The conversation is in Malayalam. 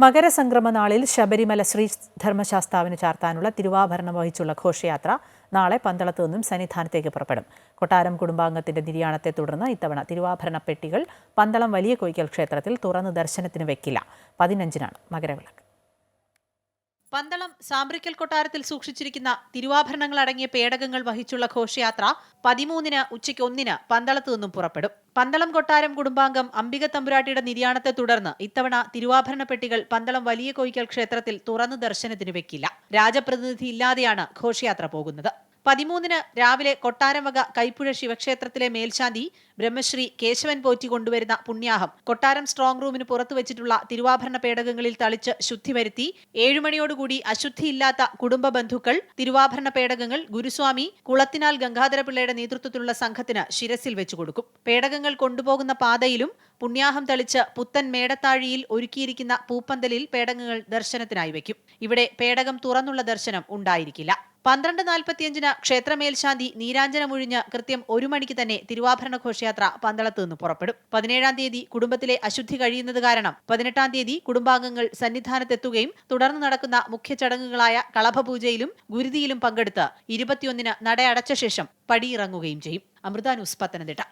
മകരസംക്രമ നാളിൽ ശബരിമല ശ്രീ ധർമ്മശാസ്താവിന് ചാർത്താനുള്ള തിരുവാഭരണം വഹിച്ചുള്ള ഘോഷയാത്ര നാളെ പന്തളത്തു നിന്നും സന്നിധാനത്തേക്ക് പുറപ്പെടും. കൊട്ടാരം കുടുംബാംഗത്തിന്റെ നിര്യാണത്തെ തുടർന്ന് ഇത്തവണ തിരുവാഭരണ പെട്ടികൾ പന്തളം വലിയ കൊയ്ക്കൽ ക്ഷേത്രത്തിൽ തുറന്ന് ദർശനത്തിന് വെക്കില്ല. പതിനഞ്ചിനാണ് മകരവിളക്ക്. പന്തളം സാമ്പ്രിക്കൽ കൊട്ടാരത്തിൽ സൂക്ഷിച്ചിരിക്കുന്ന തിരുവാഭരണങ്ങൾ അടങ്ങിയ പേടകങ്ങൾ വഹിച്ചുള്ള ഘോഷയാത്ര പതിമൂന്നിന് ഉച്ചയ്ക്ക് ഒന്നിന് പന്തളത്തു നിന്നും പുറപ്പെടും. പന്തളം കൊട്ടാരം കുടുംബാംഗം അംബിക തമ്പുരാട്ടിയുടെ നിര്യാണത്തെ തുടർന്ന് ഇത്തവണ തിരുവാഭരണ പെട്ടികൾ പന്തളം വലിയ കോയിക്കൽ ക്ഷേത്രത്തിൽ തുറന്നു ദർശനത്തിന് വെക്കില്ല. രാജപ്രതിനിധി ഇല്ലാതെയാണ് ഘോഷയാത്ര പോകുന്നത്. പതിമൂന്നിന് രാവിലെ കൊട്ടാരം വക കൈപ്പുഴ ശിവക്ഷേത്രത്തിലെ മേൽശാന്തി ബ്രഹ്മശ്രീ കേശവൻ പോറ്റി കൊണ്ടുവരുന്ന പുണ്യാഹം. കൊട്ടാരം സ്ട്രോങ് റൂമിന് പുറത്തു വെച്ചിട്ടുള്ള തിരുവാഭരണ പേടകങ്ങളിൽ തളിച്ച് ശുദ്ധി വരുത്തി ഏഴുമണിയോടുകൂടി അശുദ്ധിയില്ലാത്ത കുടുംബ ബന്ധുക്കൾ തിരുവാഭരണ പേടകങ്ങൾ ഗുരുസ്വാമി കുളത്തിനാൽ ഗംഗാധരപിള്ളയുടെ നേതൃത്വത്തിലുള്ള സംഘത്തിന് ശിരസിൽ വെച്ചു കൊടുക്കും. പേടകങ്ങൾ കൊണ്ടുപോകുന്ന പാതയിലും പുണ്യാഹം തളിച്ച് പുത്തൻ മേടത്താഴിയിൽ ഒരുക്കിയിരിക്കുന്ന പൂപ്പന്തലിൽ പേടകങ്ങൾ ദർശനത്തിനായി വയ്ക്കും. ഇവിടെ പേടകം തുറന്നുള്ള ദർശനം ഉണ്ടായിരിക്കില്ല. പന്ത്രണ്ട് നാൽപ്പത്തിയഞ്ചിന് ക്ഷേത്രമേൽശാന്തി നീരാഞ്ജനമൊഴിഞ്ഞ് കൃത്യം ഒരു മണിക്ക് തന്നെ തിരുവാഭരണ ഘോഷയാത്ര പന്തളത്ത് നിന്ന് പുറപ്പെടും. പതിനേഴാം തീയതി കുടുംബത്തിലെ അശുദ്ധി കഴിയുന്നത് കാരണം പതിനെട്ടാം തീയതി കുടുംബാംഗങ്ങൾ സന്നിധാനത്തെത്തുകയും തുടർന്ന് നടക്കുന്ന മുഖ്യ ചടങ്ങുകളായ കളഭപൂജയിലും ഗുരുതിയിലും പങ്കെടുത്ത് ഇരുപത്തിയൊന്നിന് നട അടച്ച ശേഷം പടിയിറങ്ങുകയും ചെയ്യും. അമൃത ന്യൂസ് പത്തനംതിട്ട.